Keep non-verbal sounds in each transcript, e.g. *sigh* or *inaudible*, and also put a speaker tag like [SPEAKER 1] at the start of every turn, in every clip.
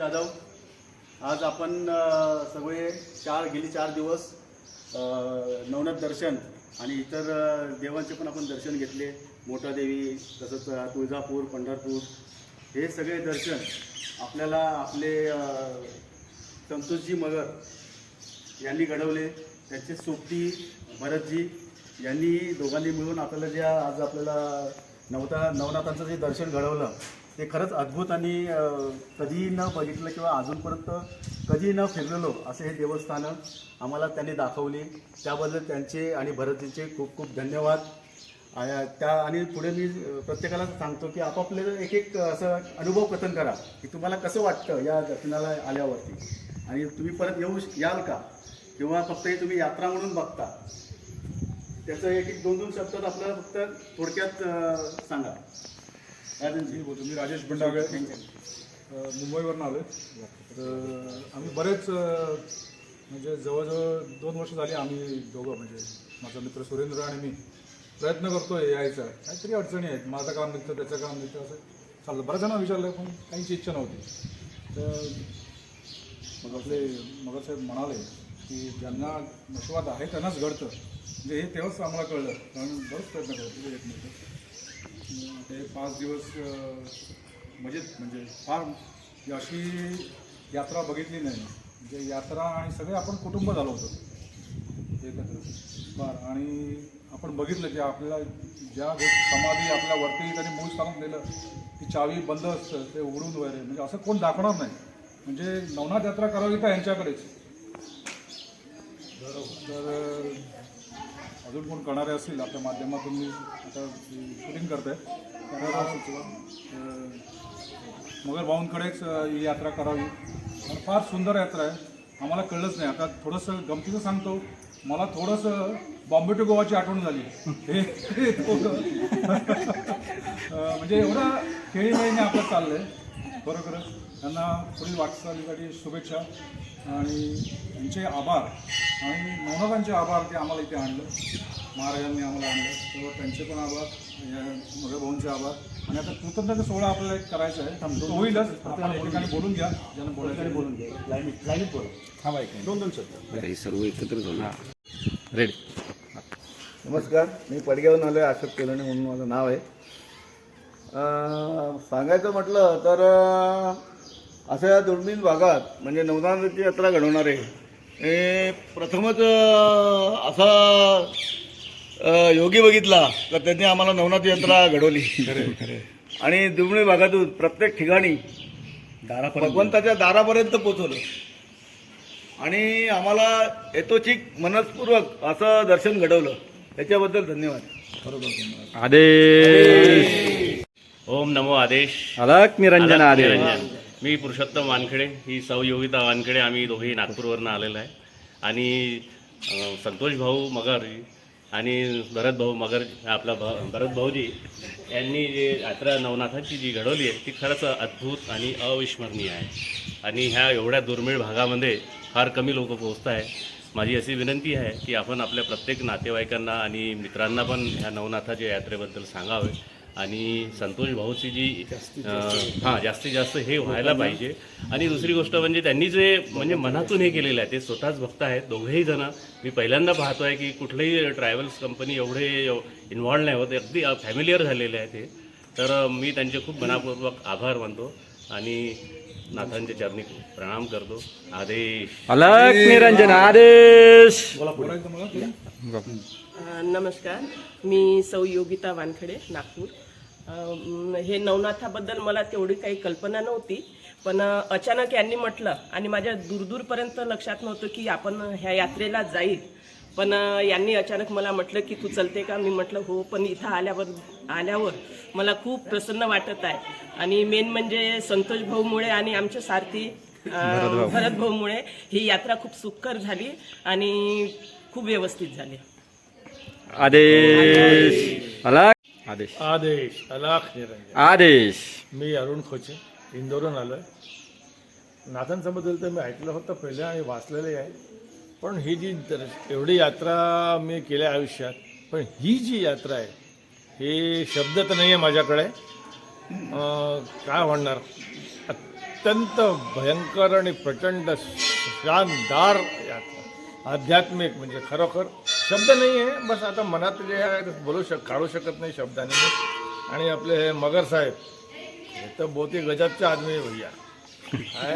[SPEAKER 1] जाधव आज आपण सगळे चार गेली चार दिवस नवनाथ दर्शन आणि इतर देवांचे पण आपण दर्शन घेतले. मोठा देवी तसंच तुळजापूर पंढरपूर हे सगळे दर्शन आपल्याला आपले संतोषजी मगर यांनी घडवले. त्यांचे सोबती भरतजी यांनी दोघांनी मिळून आपल्याला ज्या आज आपल्याला नवता नवनाथांचं जे दर्शन घडवलं ते खरंच अद्भुत आणि कधीही न बघितलं किंवा अजूनपर्यंत कधीही न फिरलेलो असे हे देवस्थानं आम्हाला त्यांनी दाखवली. त्याबद्दल त्यांचे आणि भरतजीचे खूप खूप धन्यवाद. त्या आणि पुढे मी प्रत्येकाला सांगतो की आपापले एक एक असं अनुभव कथन करा की तुम्हाला कसं वाटतं या दर्शनाला आल्यावरती. आणि तुम्ही परत येऊ याल का? किंवा फक्त हे तुम्ही यात्रा म्हणून बघता? त्याचं एक एक दोन दोन शब्दात आपल्याला फक्त थोडक्यात सांगा.
[SPEAKER 2] मी बोलतो मी राजेश बंडागळे अ, मुंबईवरून आलो तर आम्ही बरेच म्हणजे जवळजवळ दोन वर्ष झाली आम्ही दोघं म्हणजे माझा मित्र सुरेंद्र आणि मी प्रयत्न करतोय यायचा. काहीतरी अडचणी आहेत. माझं काम निघतं त्याचं काम निघतं असं चाललं. बऱ्याच जणांना विचारलं पण काहीची इच्छा नव्हती. तर मग आपले मगरसाहेब म्हणाले की ज्यांना नशिबात आहे त्यांनाच घडतं. म्हणजे हे तेव्हाच आम्हाला कळलं. कारण बरंच प्रयत्न करतो येत नव्हतं ते पाच दिवस मजेत म्हणजे फार अशी यात्रा बघितली नाही. म्हणजे यात्रा आणि सगळे आपण कुटुंब झालो होतो. एकत्र. फार. आणि आपण बघितलं की आपल्याला ज्या गोष्टी समाधी आपल्या वरती त्यांनी मूळ सांगून दिलं की चावी बंद असतं ते उघडून वगैरे. म्हणजे असं कोण दाखवणार नाही. म्हणजे नवनाथ यात्रा करावी का यांच्याकडेच तर अजून कोण करणारे असतील आपल्या माध्यमातून मी आता शूटिंग करतोय. त्यांना सुचवा मगर भाऊंकडेच ही यात्रा करावी. आणि फार सुंदर यात्रा आहे. आम्हाला कळलंच नाही. आता थोडंसं गमतीचं सांगतो. मला थोडंसं बॉम्बे टू गोवाची आठवण झाली. हे म्हणजे एवढा खेळी आपलं आपलं आहे खरोखरच. त्यांना पुढील वाटचालीसाठी शुभेच्छा. आणि त्यांचे आभार आणि नवनाथांचे आभार ते आम्हाला इथे आणलं. महाराजांनी आम्हाला आणलं. तेव्हा त्यांचे पण आभार या मगर भाऊंचे आभार. आणि आता कृतज्ञता सोहळा आपल्याला एक करायचा आहे. तो होईलच. आपण या ठिकाणी बोलून घ्या. ज्यांना बोलायचं.
[SPEAKER 1] बोलून घ्या. लाईनीत लाईनीत बोला. दोन दोन शब्द.
[SPEAKER 3] हे सर्व एकत्रच होणार रेडी
[SPEAKER 4] नमस्कार. मी पडग्यावरून आलो आहे अशोक केलणे म्हणून माझं नाव आहे. अं, सांगायचं म्हटलं तर अशा दुर्मिळ भागात म्हणजे नवनाथाची यात्रा घडवणारे हे प्रथमच असा योगी बघितला तर त्यांनी आम्हाला नवनाथ यात्रा घडवली. आणि दुर्मिळ भागातून प्रत्येक ठिकाणी भगवंताच्या दारापर्यंत पोचवलं आणि आम्हाला यथोचिक मनस्पूर्वक असं दर्शन घडवलं. त्याच्याबद्दल धन्यवाद.
[SPEAKER 3] आदेश.
[SPEAKER 5] ओम नमो आदेश.
[SPEAKER 3] अलक निरंजन आदेश.
[SPEAKER 5] मी पुरुषोत्तम वानखेडे ही सौ योगिता वानखेडे आम्ही दोघेही नागपूरवरनं आलेलो आहे. आणि संतोष भाऊ मगर आणि भरत भाऊ मगर आपला भ भरत भाऊजी यांनी जे यात्रा नवनाथाची जी घडवली आहे ती खरंच अद्भुत आणि अविस्मरणीय आहे. आणि ह्या एवढ्या दुर्मिळ भागामध्ये फार कमी लोक पोहोचत आहे माझी अशी विनंती आहे की आपण आपल्या प्रत्येक नातेवाईकांना आणि मित्रांना पण ह्या नवनाथाच्या यात्रेबद्दल सांगावे. आणि संतोष भाऊची जी हां जास्तीत जास्त हे व्हायला पाहिजे. आणि दुसरी गोष्ट म्हणजे त्यांनी जे म्हणजे मनातून हे केलेलं आहे ते स्वतःच भक्त आहेत दोघेही जण. मी पहिल्यांदा पाहतो आहे की कुठलीही ट्रॅव्हल्स कंपनी एवढे इन्व्हॉल्व नाही होत अगदी फॅमिलियर झालेले आहे ते तर मी त्यांचे खूप मनापूर्वक आभार मानतो आणि नाथांच्या चरणी प्रणाम करतो. आदेश.
[SPEAKER 3] अलक निरंजन आदेश.
[SPEAKER 6] नमस्कार. मी सौ योगिता वानखडे नागपूर. हे नवनाथाबद्दल मला तेवढी काही कल्पना नव्हती पण अचानक यांनी म्हटलं आणि माझ्या दूरदूरपर्यंत लक्षात नव्हतं की आपण ह्या यात्रेला जाईल. पण यांनी अचानक मला म्हटलं की तू चलते का? मी म्हटलं हो पण इथं आल्यावर आल्यावर मला खूप प्रसन्न वाटत आहे. आणि मेन म्हणजे संतोष भाऊमुळे आणि आमच्या सारथी भरत भाऊमुळे ही यात्रा खूप सुखकर झाली आणि खूप व्यवस्थित झाली.
[SPEAKER 3] आदेश. अलक आदेश.
[SPEAKER 7] आदेश. अलाख निरंजन.
[SPEAKER 3] आदेश.
[SPEAKER 7] मी अरुण खोचे इंदोरून आलो आहे नाथांच्याबद्दल तर मी ऐकलं होतं पहिलं आणि वाचलेलं आहे. पण ही जी एवढी यात्रा मी केल्या आयुष्यात पण ही जी यात्रा आहे हे शब्द तर नाही आहे माझ्याकडे. अं, काय म्हणणार? अत्यंत भयंकर आणि प्रचंड शानदार यात्रा. आध्यात्मिक म्हणजे खरोखर शब्द नाही आहे बस आता मनात जे आहे ते बोलू शक काढू शकत नाही शब्दाने. आणि आपले हे मगर साहेब हे तर बहुते गजबचे आदमी आहे भैया. काय?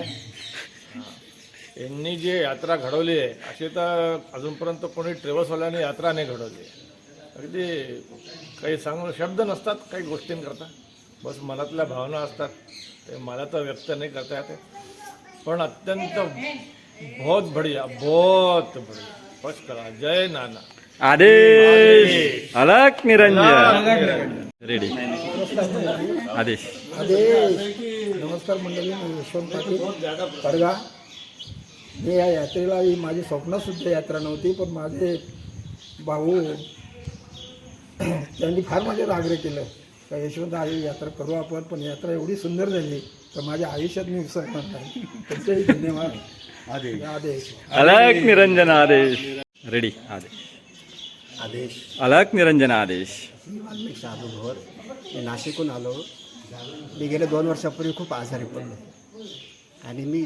[SPEAKER 7] हां. यांनी जे यात्रा घडवली आहे अशी तर अजूनपर्यंत कोणी ट्रेव्हल्सवाल्याने यात्रा नाही घडवली आहे. अगदी काही सांग शब्द नसतात काही गोष्टींकरता. बस मनातल्या भावना असतात ते मला तर व्यक्त नाही करता येते पण अत्यंत बहुत बढिया बहुत बढिया. करा जय नाना
[SPEAKER 3] आदेश अलक निरंजन रेडी आदेश
[SPEAKER 8] नमस्कार मंडळी मी यशवंत पाटील पडगा मी या यात्रेला ही माझी स्वप्नसुद्धा यात्रा नव्हती पण माझे भाऊ त्यांनी फार माझ्यावर आग्रह केलं का यशवंत ही यात्रा करू आपण पण यात्रा एवढी सुंदर झाली तर माझ्या आयुष्यात मी विसरणार नाही त्यांचेही धन्यवाद
[SPEAKER 1] आदेश.
[SPEAKER 8] आदेश.
[SPEAKER 3] अलक निरंजन आदेश. रेडी आदेश.
[SPEAKER 9] आदेश.
[SPEAKER 3] अलक निरंजन आदेश.
[SPEAKER 9] मी वाल्मिक शहादू भोर. मी नाशिकहून आलो. मी गेल्या दोन वर्षापूर्वी खूप आजारी पडलो. आणि मी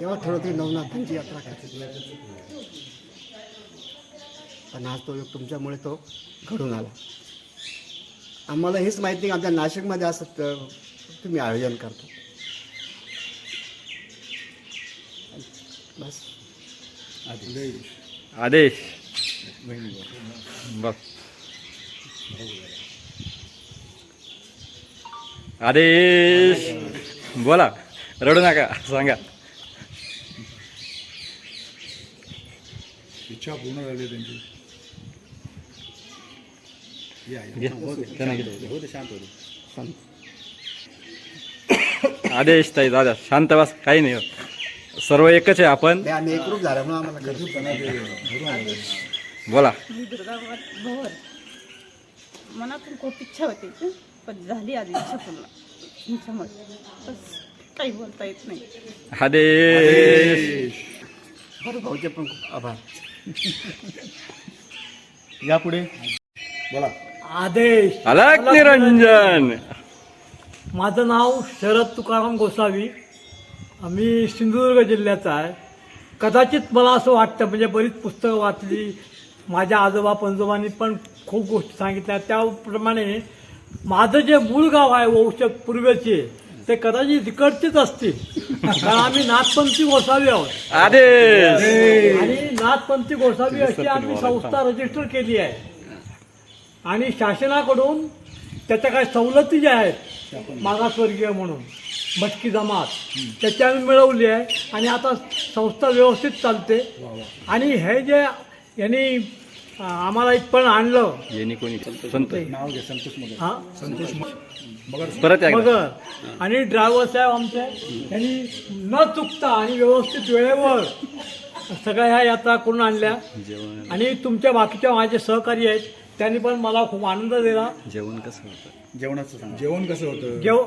[SPEAKER 9] तेव्हा ठरवते नवनाथांची यात्रा करायची पण आज तो योग तुमच्यामुळे तो घडून आला. आम्हाला हेच माहिती नाही आमच्या नाशिकमध्ये असं तुम्ही आयोजन करता बस
[SPEAKER 3] आदेश बघ आदेश बोला रडू नका सांगा
[SPEAKER 2] इच्छा पूर्ण झाली त्यांची.
[SPEAKER 1] हो शांत होते
[SPEAKER 3] आदेश ताई दादा शांत बस काही नाही. होत. सर्व एकच आहे आपण.
[SPEAKER 9] आम्ही एकरूप झाल्यामुळे आम्हाला कधी
[SPEAKER 3] बोला
[SPEAKER 10] मी दुर्गा भवर मनातून खूप इच्छा होती पण झाली आज इच्छा पूर्ण तुमच्यामुळे बस काही बोलता येत नाही.
[SPEAKER 3] आदेश.
[SPEAKER 9] बरं भाऊचे पण खूप आभार.
[SPEAKER 1] यापुढे? बोला.
[SPEAKER 8] आदेश.
[SPEAKER 3] अलक निरंजन.
[SPEAKER 8] माझं नाव शरद तुकाराम गोसावी. आम्ही सिंधुदुर्ग जिल्ह्याचा आहे. कदाचित मला असं वाटतं म्हणजे बरीच पुस्तकं वाचली माझ्या आजोबा पंजोबांनी पण खूप गोष्टी सांगितल्या. त्याप्रमाणे माझं जे मूळ गाव आहे वंश पूर्वेचे ते कदाचित तिकडचेच असतील. कारण आम्ही नाथपंथी गोसावी आहोत.
[SPEAKER 3] आदेश!
[SPEAKER 8] आणि नाथपंथी गोसावी अशी आम्ही संस्था रजिस्टर केली आहे. आणि शासनाकडून त्याच्या काही सवलती ज्या आहेत मागासवर्गीय म्हणून भटकी जमात त्याची आम्ही मिळवली आहे. आणि आता संस्था व्यवस्थित चालते. आणि हे जे यांनी अं, आम्हाला इथपर्यंत आणलं.
[SPEAKER 3] यांनी कोणी संत.
[SPEAKER 1] नाव घे संतोष मगर.
[SPEAKER 8] हा?
[SPEAKER 3] परत एकदा.
[SPEAKER 8] मगर. आणि ड्रायव्हर साहेब आमचे त्यांनी न चुकता आणि व्यवस्थित वेळेवर सगळ्या ह्या यात्रा करून आणल्या. आणि तुमच्या बाकीच्या माझे सहकारी आहेत त्यांनी पण मला खूप आनंद दिला.
[SPEAKER 3] जेवण कसं होतं?
[SPEAKER 1] जेवणाचं सांगा.
[SPEAKER 2] जेवण कसं होतं?
[SPEAKER 8] जेव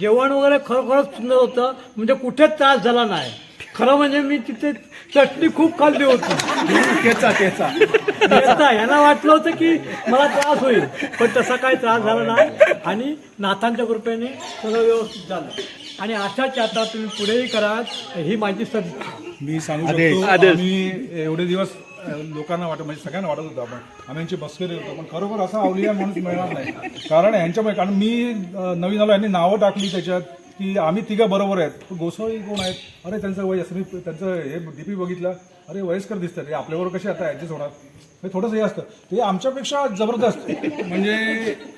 [SPEAKER 8] जेवण वगैरे खरोखरच सुंदर होतं. म्हणजे कुठेच त्रास झाला नाही. खरं म्हणजे मी तिथे चटणी खूप खाल्ली होती.
[SPEAKER 2] केचा केचा.
[SPEAKER 8] याचा यांना वाटलं होतं की मला त्रास होईल. पण तसा काही त्रास झाला नाही. आणि नाथांच्या कृपेने सगळं व्यवस्थित झालं. आणि अशाच यात्रा तुम्ही पुढेही कराल. ही माझी सदिच्छा
[SPEAKER 2] मी सांगू. शकतो
[SPEAKER 3] आदेश.
[SPEAKER 2] आम्ही एवढे दिवस लोकांना वाटत म्हणजे सगळ्यांना वाटत होतं आपण. आम्ही यांची मस्करी होतो पण खरोखर असा अवलिया माणूस मिळणार नाही. कारण यांच्यामुळे कारण मी नवीन आलो यांनी नावं टाकली त्याच्यात की आम्ही तिघं बरोबर आहेत. पण गोसावी कोण आहेत? अरे त्यांचं वय असं मी त्यांचं हे डीपी बघितलं. अरे वयस्कर दिसतात. हे आपल्याबरोबर कसे आता ॲडजस्ट होणार? हे थोडंसं हे असतं. ते आमच्यापेक्षा जबरदस्त. म्हणजे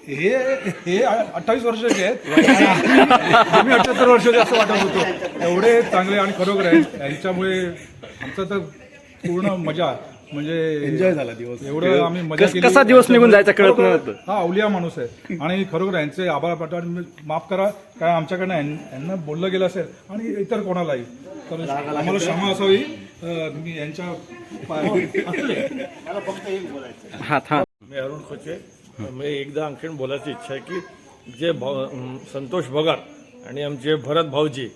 [SPEAKER 2] हे हे अठ्ठावीस वर्षाचे आहेत आम्ही अठ्याहत्तर वर्षाचे असं वाटत होतो. एवढे चांगले आणि खरोखर आहेत. यांच्यामुळे आमचं तर पूर्ण मजा म्हणजे
[SPEAKER 1] एन्जॉय झाला दिवस.
[SPEAKER 2] एवढं आम्ही मजा
[SPEAKER 3] कस-
[SPEAKER 2] केली.
[SPEAKER 3] कसा दिवस निघून जायचा कळत
[SPEAKER 2] खरोखर
[SPEAKER 3] नव्हतं.
[SPEAKER 2] हा अवलिया माणूस आहे. आणि खरोखर यांचे आभार पाठवा आणि माफ करा काय आमच्याकडनं यां- यांना बोललं गेलं असेल आणि इतर कोणालाही. तर आम्हाला क्षमा असावी. अं, मी यांच्या पाय- *laughs*
[SPEAKER 3] हात हा
[SPEAKER 7] मी अरुण खोचे. मी एकदा आणखीन बोलायची इच्छा आहे की जे अं, संतोष भगार आणि आमचे भरत भाऊजी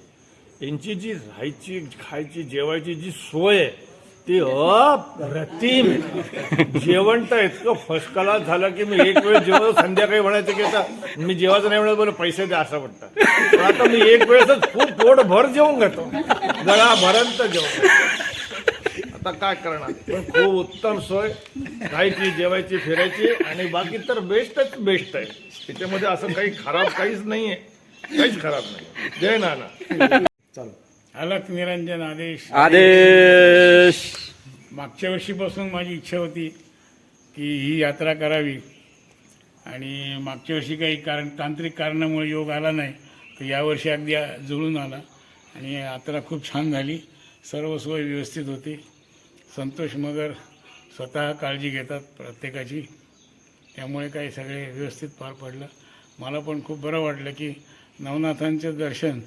[SPEAKER 7] यांची जी राहायची खायची जेवायची जी सोय आहे ते अप्रतिम हो, जेवण तर इतकं फर्स्ट क्लास झालं की मी एक वेळ जेवण संध्याकाळी म्हणायचं की आता मी जेवायचं नाही म्हणत बरं पैसे द्या असं वाटतं पण आता मी एक वेळेसच खूप पोट भर जेवून घेतो. गळा भरंत जेवण आता काय करणार? पण खूप उत्तम सोय. खायची जेवायची फिरायची आणि बाकी तर बेस्टच बेस्ट आहे. त्याच्यामध्ये असं काही खराब काहीच नाही आहे काहीच खराब नाही जय नाना.
[SPEAKER 11] अलक निरंजन आदेश.
[SPEAKER 3] आदेश.
[SPEAKER 11] मागच्या वर्षीपासून माझी इच्छा होती की ही यात्रा करावी. आणि मागच्या वर्षी काही कारण तांत्रिक कारणामुळे योग आला नाही तर यावर्षी अगदी जुळून आला. आणि यात्रा खूप छान झाली. सर्व सोय व्यवस्थित होती. संतोष मगर स्वतः काळजी घेतात प्रत्येकाची. त्यामुळे काही सगळे व्यवस्थित पार पडलं. मला पण खूप बरं वाटलं की नवनाथांचं दर्शन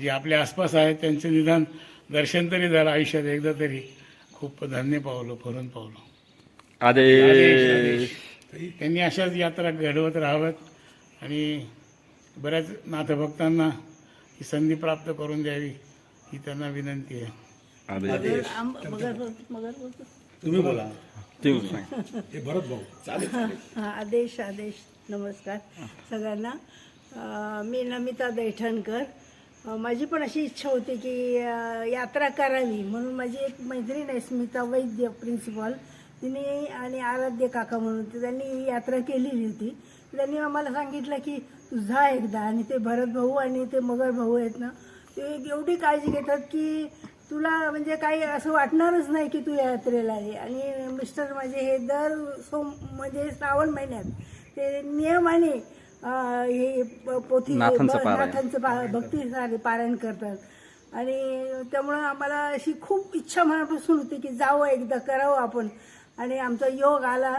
[SPEAKER 11] जे आपल्या आसपास आहेत त्यांचं निदान दर्शन तरी झालं आयुष्यात एकदा तरी. खूप धन्य पावलो फरून पावलो.
[SPEAKER 3] आदेश.
[SPEAKER 11] त्यांनी अशाच यात्रा घडवत राहाव्यात आणि बऱ्याच नाथभक्तांना ही संधी प्राप्त करून द्यावी ही त्यांना विनंती आहे.
[SPEAKER 3] आदेश.
[SPEAKER 1] तुम्ही बोला.
[SPEAKER 2] हे भरत भाऊ.
[SPEAKER 10] हा, आदेश आदेश. नमस्कार. सगळ्यांना मी नमिता दैठणकर. माझी पण अशी इच्छा होती की यात्रा करावी. म्हणून माझी एक मैत्रीण आहे स्मिता वैद्य प्रिन्सिपॉल तिने आणि आराध्य काका म्हणून त्यांनी ही यात्रा केलेली होती. त्यांनी आम्हाला सांगितलं की तू जा एकदा आणि ते भरत भाऊ आणि ते मगर भाऊ आहेत ना ते एवढी काळजी घेतात की तुला म्हणजे काही असं वाटणारच नाही की तू या यात्रेला आहे आणि मिस्टर माझे हे दर सोम म्हणजे श्रावण महिन्यात ते नियमाने हे पोथी
[SPEAKER 3] नाथांचं
[SPEAKER 10] भक्ती सारे पारायण करतात. आणि त्यामुळं आम्हाला अशी खूप इच्छा मनापासून होती की जावं एकदा करावं आपण. आणि आमचा योग आला.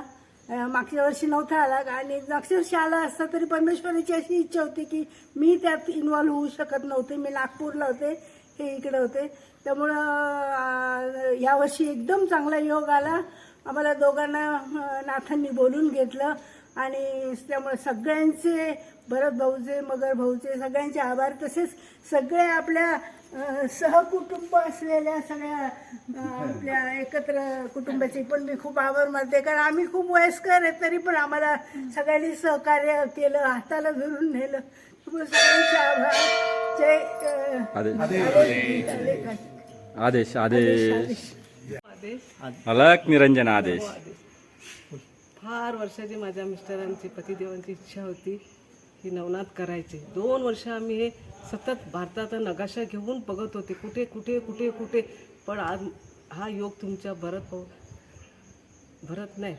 [SPEAKER 10] मागच्या वर्षी नव्हता आला. आणि मागच्या वर्षी आला असता तरी परमेश्वराची अशी इच्छा होती की मी त्यात इन्व्हॉल्व्ह होऊ शकत नव्हते. मी नागपूरला होते हे इकडे होते. त्यामुळं यावर्षी एकदम चांगला योग आला. आम्हाला दोघांना नाथांनी बोलून घेतलं. आणि त्यामुळे सगळ्यांचे भरत भाऊचे मगर भाऊचे सगळ्यांचे आभार. तसेच सगळे आपल्या सहकुटुंब असलेल्या सगळ्या आपल्या एकत्र कुटुंबाचे पण मी खूप आभार मानते. कारण आम्ही खूप वयस्कर आहे तरी पण आम्हाला सगळ्यांनी सहकार्य केलं हाताला धरून नेलं. सगळ्यांचे आभार. जय अं,
[SPEAKER 3] आदेश.
[SPEAKER 10] आदेश.
[SPEAKER 3] आदेश आदेश.
[SPEAKER 6] आदेश
[SPEAKER 3] अलक निरंजन आदेश.
[SPEAKER 6] फार वर्षाची माझ्या मिस्टरांची पतिदेवांची इच्छा होती की नवनाथ करायचे. दोन वर्ष आम्ही हे सतत भारताचा नकाशा घेऊन बघत होते कुठे कुठे कुठे कुठे. पण आज हा योग तुमच्या भरत भाऊ भरत नाही.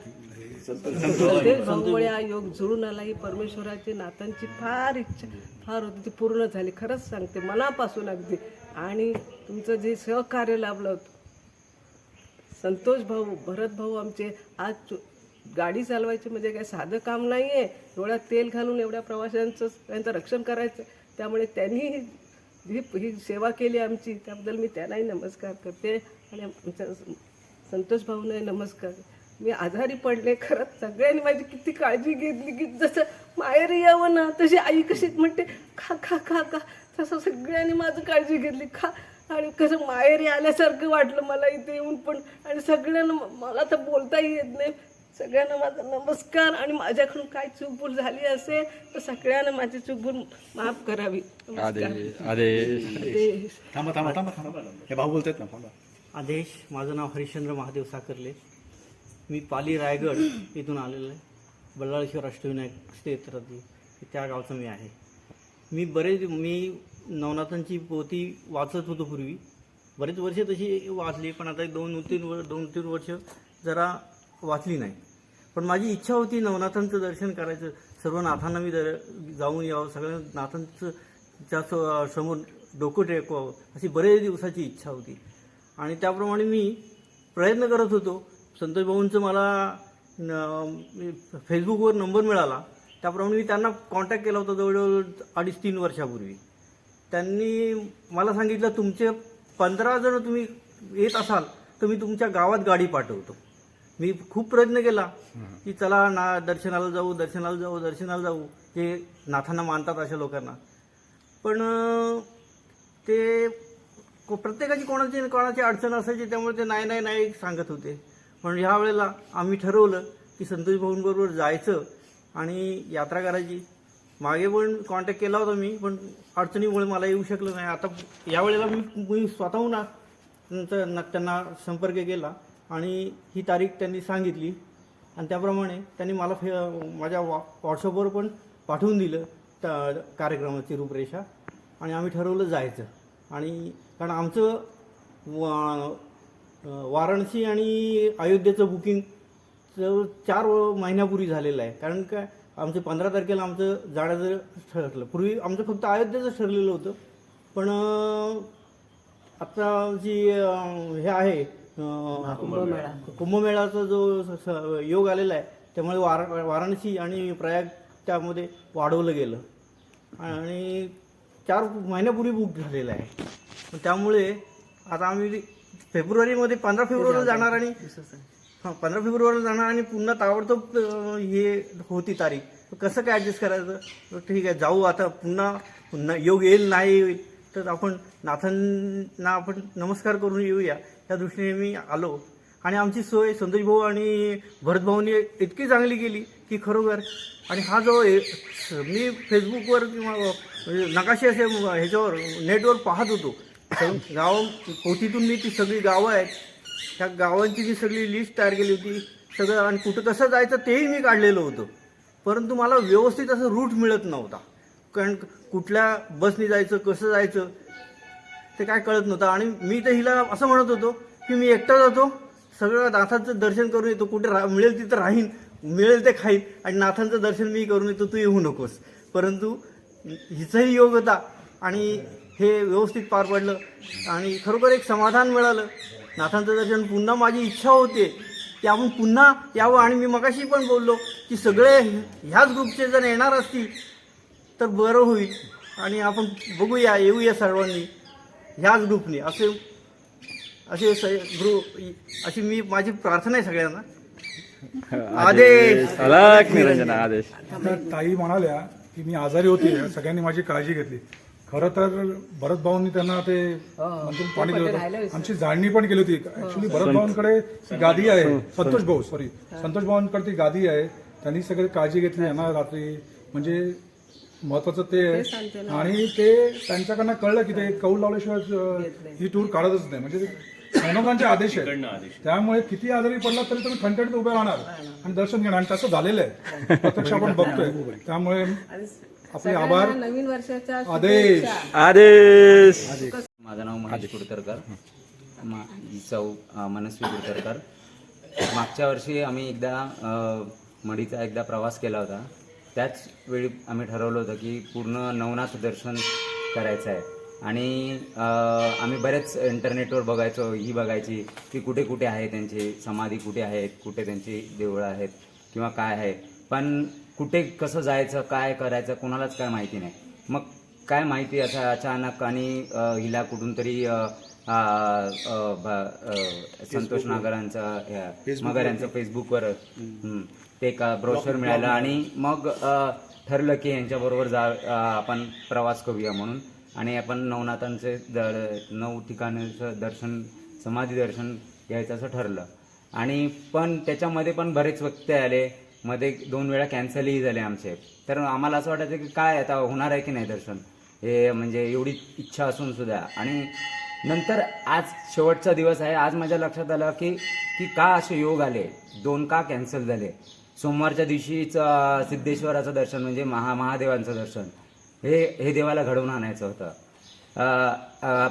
[SPEAKER 6] संतोष भाऊमुळे हा योग जुळून आला. ही परमेश्वराची नातांची फार इच्छा फार होती. ती पूर्ण झाली. खरंच सांगते मनापासून अगदी. आणि तुमचं जे सहकार्य लाभलं संतोष भाऊ भरत भाऊ आमचे आज गाडी चालवायची म्हणजे काय साधं काम नाही आहे डोळ्यात तेल घालून एवढ्या प्रवाशांचं त्यांचं रक्षण करायचं. त्यामुळे त्यांनी ही ही सेवा केली आमची. त्याबद्दल मी त्यांनाही नमस्कार करते आणि आमच्या संतोष भाऊनाही नमस्कार. मी आजारी पडले खरंच सगळ्यांनी माझी किती काळजी घेतली की जसं माहेरी यावं ना तशी आई कशी म्हणते खा खा खा खा. तसं सगळ्यांनी माझं काळजी घेतली. खा. आणि कसं माहेरी आल्यासारखं वाटलं मला इथे येऊन पण. आणि सगळ्यांना मला तर बोलताही येत नाही. सगळ्यांना माझा नमस्कार आणि माझ्याकडून काय चूकभूल झाली असेल तर सगळ्यांना माझी चूकभूल माफ करावी. नमस्कार.
[SPEAKER 3] आदेश. आदेश.
[SPEAKER 6] आदेश.
[SPEAKER 1] थांबा थांबा थांबा थांबा. हे भाऊ बोलतात ना थांबा.
[SPEAKER 12] आदेश माझं नाव हरिश्चंद्र महादेव साकर्ले. मी पाली रायगड इथून आलेलो आहे. बल्लाळेश्वर अष्टविनायक क्षेत्रातील. त्या गावचा मी आहे. मी बरेच मी नवनाथांची पोथी वाचत होतो पूर्वी. बरेच वर्ष तशी वाचली पण आता एक दोन तीन वर दोन तीन वर्ष जरा वाचली नाही. पण माझी इच्छा होती नवनाथांचं दर्शन करायचं. सर्व नाथांना मी दर जाऊन यावं. सगळ्या नाथांचं च्या समोर डोकं टेकवावं अशी बरेच दिवसाची इच्छा होती. आणि त्याप्रमाणे मी प्रयत्न करत होतो. संतोष भाऊंचं मला न- फेसबुकवर नंबर मिळाला. त्याप्रमाणे मी त्यांना कॉन्टॅक्ट केला होता जवळजवळ अडीच तीन वर्षापूर्वी. त्यांनी मला सांगितलं तुमचे पंधरा जण तुम्ही येत असाल तर मी तुमच्या गावात गाडी पाठवतो. मी खूप प्रयत्न केला की चला ना दर्शनाला जाऊ दर्शनाला जाऊ दर्शनाला जाऊ ते नाथांना मानतात अशा लोकांना. पण ते को- प्रत्येकाची कोणाची कोणाची अडचण असायची त्यामुळे ते नाही नाही नाही सांगत होते. पण ह्या वेळेला आम्ही ठरवलं की संतोष भाऊंबरोबर जायचं आणि यात्रा करायची. मागे पण कॉन्टॅक्ट केला होता मी पण अडचणीमुळे मला येऊ शकलं नाही. आता यावेळेला मी मी स्वतःहून त्यांचा- न- त्यांना संपर्क केला. आणि ही तारीख त्यांनी सांगितली. आणि त्याप्रमाणे त्यांनी मला फे माझ्या वॉ व्हॉट्सअपवर पण पाठवून दिलं त्या कार्यक्रमाची रूपरेषा. आणि आम्ही ठरवलं जायचं. आणि कारण आमचं वा वाराणसी आणि अयोध्येचं बुकिंग चार महिन्यापूर्वी झालेलं आहे. कारण काय आमचं पंधरा तारखेला आमचं जाण्याचं ठरलं. पूर्वी आमचं फक्त अयोध्येचं ठरलेलं होतं. पण आता जी हे आहे अं, कुंभमेळाचा जो स- स- योग आलेला आहे त्यामुळे वारा वाराणसी आणि प्रयाग त्यामध्ये वाढवलं गेलं. आणि चार महिन्यापूर्वी बुक झालेलं आहे. पण त्यामुळे आता आम्ही फेब्रुवारीमध्ये पंधरा फेब्रुवारीला जाणार आणि हां पंधरा फेब्रुवारीला जाणार आणि पुन्हा ताबडतोब अं, हे होती तारीख. तर कसं काय ॲडजस्ट करायचं? तर ठीक आहे जाऊ आता पुन्हा पुन्हा योग येईल नाही येईल. तर आपण नाथांना आपण नमस्कार करून येऊया. त्या दृष्टीने मी आलो. आणि आमची सोय संतोष भाऊ आणि भरतभाऊनी इतकी चांगली केली की खरोखर. आणि हा जो मी फेसबुकवर किंवा म्हणजे नकाशे असे ह्याच्यावर नेटवर पाहत होतो. गाव पोथीतून मी ती सगळी गावं आहेत. त्या गावांची जी सगळी लिस्ट तयार केली होती सगळं आणि कुठं कसं जायचं तेही मी काढलेलं होतं. परंतु मला व्यवस्थित असं रूट मिळत नव्हता. कारण कुठल्या बसने जायचं कसं जायचं ते काय कळत नव्हतं. आणि मी तर हिला असं म्हणत होतो की मी एकटा जातो सगळं नाथांचं दर्शन करून येतो. कुठे रा मिळेल तिथं राहीन मिळेल ते खाईन आणि नाथांचं दर्शन मी करून येतो तू येऊ नकोस. परंतु हिचाही योग होता आणि हे व्यवस्थित पार पडलं. आणि खरोखर एक समाधान मिळालं. नाथांचं दर्शन पुन्हा माझी इच्छा होते. की आपण पुन्हा यावं. आणि मी मगाशी पण बोललो की सगळे ह्याच ग्रुपचे जर येणार असतील तर बरं होईल. आणि आपण बघूया येऊया सर्वांनी. ह्याच ग्रुपने. असे असे स ग्रुप अशी मी माझी प्रार्थना आहे सगळ्यांना. आदेश.
[SPEAKER 3] अलग निरंजन आदेश.
[SPEAKER 2] तर ताई म्हणाल्या की मी आजारी होते. सगळ्यांनी माझी काळजी घेतली. खरं तर भरत भाऊंनी त्यांना ते मंदिर पाणी दिलं होतं. आमची जाणणी पण केली होती. ऍक्च्युली भरत भाऊंकडे गादी आहे. संतोष भाऊ सॉरी संतोष भाऊंकडे ती गादी आहे. त्यांनी सगळी काळजी घेतली यांना रात्री. म्हणजे महत्वाचं ते आहे. आणि ते त्यांच्याकडनं कळलं की ते कौल लावल्याशिवाय ही टूर काढतच नाही. म्हणजे संयोगांचे आदेश आहेत. त्यामुळे किती आजारी पडला तरी तुम्ही खंडणीत उभे राहणार आणि दर्शन घेणार. आणि तसं झालेलं आहे. प्रत्यक्ष आपण *laughs* बघतोय. त्यामुळे आपले आभार.
[SPEAKER 10] नवीन वर्षाच्या
[SPEAKER 2] आदेश.
[SPEAKER 3] आदेश.
[SPEAKER 13] माझं नाव महेश कुडतरकर अ, मनस्वी कुडतरकर मागच्या वर्षी आम्ही एकदा अ, मढीचा एकदा प्रवास केला होता. त्याच वेळी आम्ही ठरवलं होतं की पूर्ण नवनाथ दर्शन करायचं आहे. आणि आम्ही बरेच इंटरनेटवर बघायचो ही बघायची की कुठे कुठे आहे त्यांची समाधी कुठे आहेत कुठे त्यांची देवळं आहेत किंवा काय आहे. पण कुठे कसं जायचं काय करायचं कोणालाच काय माहिती नाही. मग काय माहिती असं अचानक आणि हिला कुठून तरी आ, संतोष नागरांचं मगर यांचं फेसबुकवर ते का ब्रोशर मिळालं आणि मग ठरलं की यांच्याबरोबर जा अ, आपण प्रवास करूया म्हणून. आणि आपण नवनाथांचे नऊ ठिकाणाचं दर्शन समाधी दर्शन घ्यायचं असं ठरलं. आणि पण त्याच्यामध्ये पण बरेच व्यक्ती आले. मध्ये दोन वेळा कॅन्सलही झाले आमचे. तर आम्हाला असं वाटायचं की काय आता होणार आहे की नाही दर्शन? हे म्हणजे एवढी इच्छा असून सुद्धा. आणि नंतर आज शेवटचा दिवस आहे. आज माझ्या लक्षात आलं की की का असे योग आले? दोन का कॅन्सल झाले? सोमवारच्या दिवशीच सिद्धेश्वराचं दर्शन म्हणजे महा महादेवांचं दर्शन. हे हे देवाला घडवून आणायचं होतं.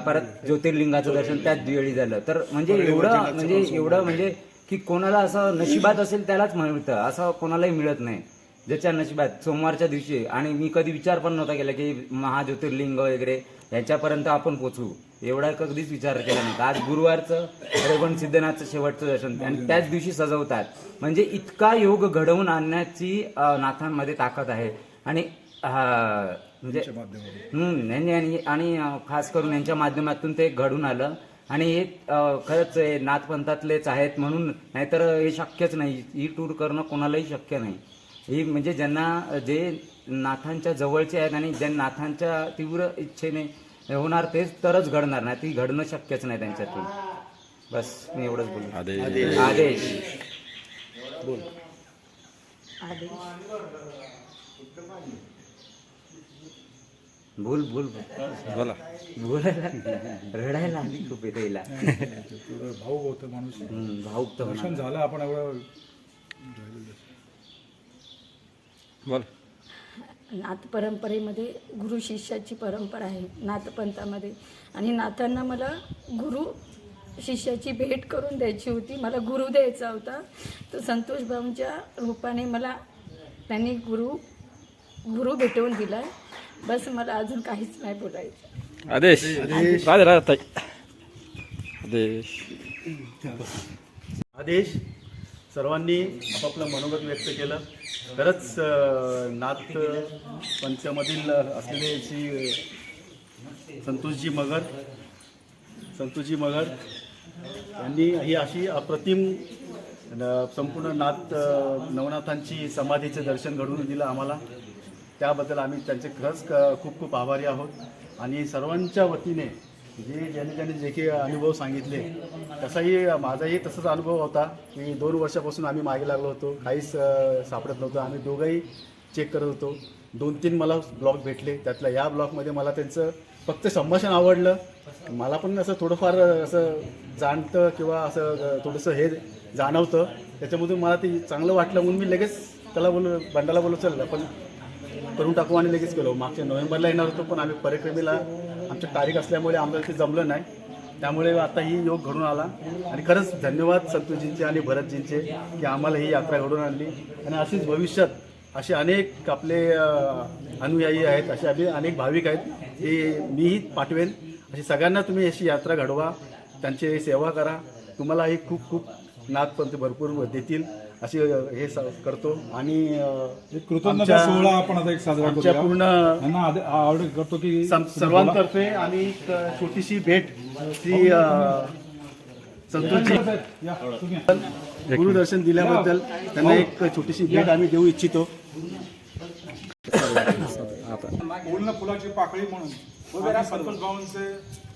[SPEAKER 13] परत ज्योतिर्लिंगाचं दर्शन त्याच वेळी झालं. तर म्हणजे एवढं म्हणजे एवढं म्हणजे की कोणाला असं नशिबात असेल त्यालाच मिळतं. असं कोणालाही मिळत नाही. ज्याच्या नशिबात सोमवारच्या दिवशी आणि मी कधी विचार पण नव्हता केला की महाज्योतिर्लिंग वगैरे याच्यापर्यंत आपण पोचू. एवढा कधीच विचार केला नाही. आज गुरुवारचं रेवण सिद्धनाथचं शेवटचं दर्शन. आणि त्याच दिवशी सजवतात. म्हणजे इतका योग घडवून आणण्याची नाथांमध्ये ताकद आहे. आणि म्हणजे आणि आणि खास करून यांच्या माध्यमातून ते घडून आलं. आणि हे खरंच नाथपंथातलेच आहेत म्हणून नाहीतर हे शक्यच नाही. ही टूर करणं कोणालाही शक्य नाही. ही म्हणजे ज्यांना जे नाथांच्या जवळचे आहेत आणि ज्या नाथांच्या तीव्र इच्छेने होणार तेच तरच घडणार नाही. ती घडणं शक्यच नाही त्यांच्यातून. बस मी एवढंच बोलू.
[SPEAKER 3] आदेश.
[SPEAKER 13] आदेश. बोल. बोल बोल.
[SPEAKER 3] बोला.
[SPEAKER 13] बोलायला रडायला आली खूप
[SPEAKER 2] भाऊ होतं माणूस.
[SPEAKER 13] होणार.
[SPEAKER 2] झालं आपण एवढं
[SPEAKER 3] बोल
[SPEAKER 10] नाथ परंपरेमध्ये गुरु शिष्याची परंपरा आहे नाथपंथामध्ये आणि नाथांना मला गुरु शिष्याची भेट करून द्यायची होती. मला गुरु द्यायचा होता. तर संतोष भाऊंच्या रूपाने मला त्यांनी गुरु गुरु भेटवून दिला बस मला अजून काहीच नाही बोलायचं.
[SPEAKER 3] आदेश. राजा राजा ताई. आदेश.
[SPEAKER 1] आदेश. सर्वांनी आपापलं मनोगत व्यक्त केलं. खरंच नाथ पंचमधील असलेले श्री संतोषजी मगर संतोषजी मगर यांनी ही अशी अप्रतिम न- संपूर्ण नाथ नवनाथांची समाधीचे दर्शन घडवून दिलं आम्हाला. त्याबद्दल आम्ही त्यांचे खरंच क- खूप खूप आभारी आहोत. आणि सर्वांच्या वतीने जे ज्यांनी ज्यांनी जे काही अनुभव सांगितले तसाही माझाही तसाच अनुभव होता. की दोन वर्षापासून आम्ही मागे लागलो होतो. काहीच सापडत नव्हतं. आम्ही दोघंही चेक करत होतो. दोन तीन मला ब्लॉग भेटले. त्यातल्या या ब्लॉगमध्ये मला त्यांचं फक्त संभाषण आवडलं. मला पण असं थोडंफार असं जाणतं किंवा असं थोडंसं हे जाणवतं. त्याच्यामधून मला ते चांगलं वाटलं म्हणून मी लगेच त्याला बोलू बंडाला बोलू चल पण करून टाकू आणि लगेच गेलो. मागच्या नोव्हेंबरला येणार होतो पण आम्ही परिक्रमेला आमच्या तारीख असल्यामुळे आम्हाला ते जमलं नाही. त्यामुळे आता ही योग घडून आला. आणि खरंच धन्यवाद संतोषजींचे आणि भरतजींचे की आम्हाला ही यात्रा घडून आणली. आणि अशीच भविष्यात असे अनेक आपले अनुयायी आहेत असे अभि अनेक भाविक आहेत ते मीही पाठवेन. अशी सगळ्यांना तुम्ही अशी यात्रा घडवा. त्यांची सेवा करा. तुम्हालाही खूप खूप नाथपंथ भरपूर देतील. अशी अ, हे करतो. आणि अ,
[SPEAKER 2] एक कृतज्ञता
[SPEAKER 1] आमच्या-
[SPEAKER 2] सोहळा आपण आता एक साजरा
[SPEAKER 1] आमच्या
[SPEAKER 2] करूया.
[SPEAKER 1] पूर्ण
[SPEAKER 2] आदे- आवड करतो की
[SPEAKER 1] सम- सर्वांतर्फे आम्ही एक छोटीशी भेट अ, संतोषजी
[SPEAKER 2] या, तुम्ही या.
[SPEAKER 1] गुरुदर्शन दिल्याबद्दल त्यांना एक छोटीशी भेट आम्ही देऊ इच्छितो.
[SPEAKER 2] पूर्ण फुलाची पाकळी म्हणून आम्ही संतोष भाऊंचे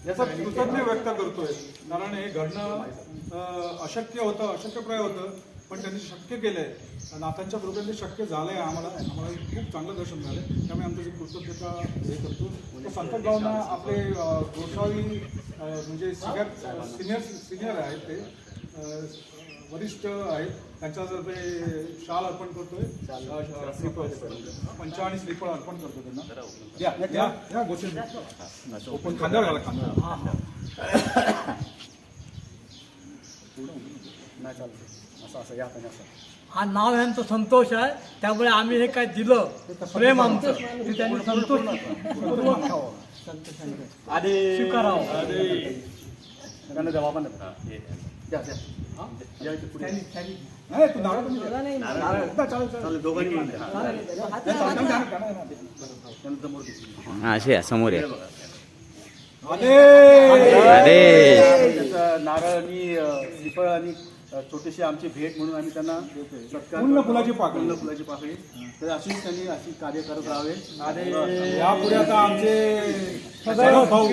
[SPEAKER 2] याचा कृतज्ञ व्यक्त करतोय. कारण हे घडणं अं, अशक्य होतं अशक्यप्राय होतं. पण त्यांनी शक्य केलंय. नाथांच्या कृपेने ते शक्य झालंय आम्हाला. आम्हाला खूप चांगलं दर्शन झालं त्यामुळे आमचं जी कृतज्ञता हे करतो. तर संतोष भाऊंना आपले गोसावी म्हणजे सगळ्यात सिनियर सिनियर आहेत ते. वरिष्ठ आहेत. त्यांच्यातर्फे शाल अर्पण करतोय. श्रीफळ. पंच आणि श्रीफळ अर्पण करतो त्यांना. गोष्टी. ओपन खांद्यावर घाला खांद्यावर. *coughs*
[SPEAKER 1] नाही चालतं. असं असं या असं
[SPEAKER 8] हा नाव यांचं संतोष आहे त्यामुळे आम्ही हे काय दिलं प्रेम आमचं ते त्यांनी संतोष स्वीकारावं
[SPEAKER 1] त्यांना द्या बाबांना द्या. द्या द्या हा? या इथे पुढे.
[SPEAKER 2] नाही तू नारळ तुम्ही द्या.
[SPEAKER 1] नारळ.
[SPEAKER 2] चालेल, चालेल.
[SPEAKER 1] चालेल दोघांनी मिळून द्या.
[SPEAKER 2] त्यांना
[SPEAKER 1] त्यांना समोर दिसेल.
[SPEAKER 13] हा असे या समोर या
[SPEAKER 3] आदेश
[SPEAKER 1] त्याचा नारळ आणि अ, श्रीफळ आणि छोटीशी आमची भेट म्हणून आम्ही त्यांना सत्कार
[SPEAKER 2] पूर्ण. फुलाची पाकळी.
[SPEAKER 1] पूर्ण फुलाची पाकळी. तर अशीच त्यांनी अशी कार्य करत राहावे.
[SPEAKER 2] यापुढे आता आमचे भरत भाऊ.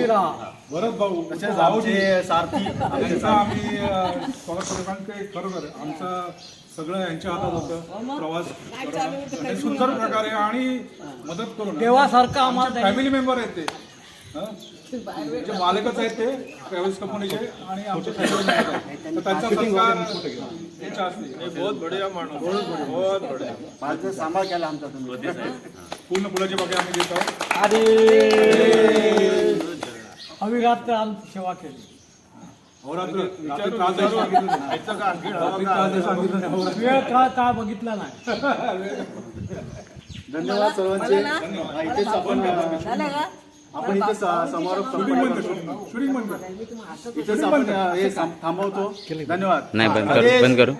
[SPEAKER 2] भरत भाऊ
[SPEAKER 1] तसेच. आमचे सारथी.
[SPEAKER 2] यांचा आम्ही स्वागत खरोखर आमचं सगळं यांच्या हातात होतं. प्रवास. आणि सुंदर प्रकारे आणि मदत करून.
[SPEAKER 8] देवासारखं आम्हाला
[SPEAKER 2] फॅमिली मेंबर आहेत ते. हं? म्हणजे मालकच आहेत ते ट्रॅव्हल्स कंपनीचे आणि आमचे त्यांचा सत्कार त्यांच्या हस्ते बहुत बढिया माणूस. बहुत बढिया.
[SPEAKER 1] माझं सांभाळ केला आमचा तुम्ही.
[SPEAKER 2] पूर्ण फुलाची बाकी आम्ही देत आहोत.
[SPEAKER 8] अविरात आमची सेवा केली. वेळ काळ काळ बघितला नाही.
[SPEAKER 1] धन्यवाद सर्वांचे. आपण इथे समारोप
[SPEAKER 2] शूटिंग बंद कर.
[SPEAKER 1] इथेच आपण हे थांब- थांबवतो. धन्यवाद.
[SPEAKER 13] नाही बंद करू बंद करू.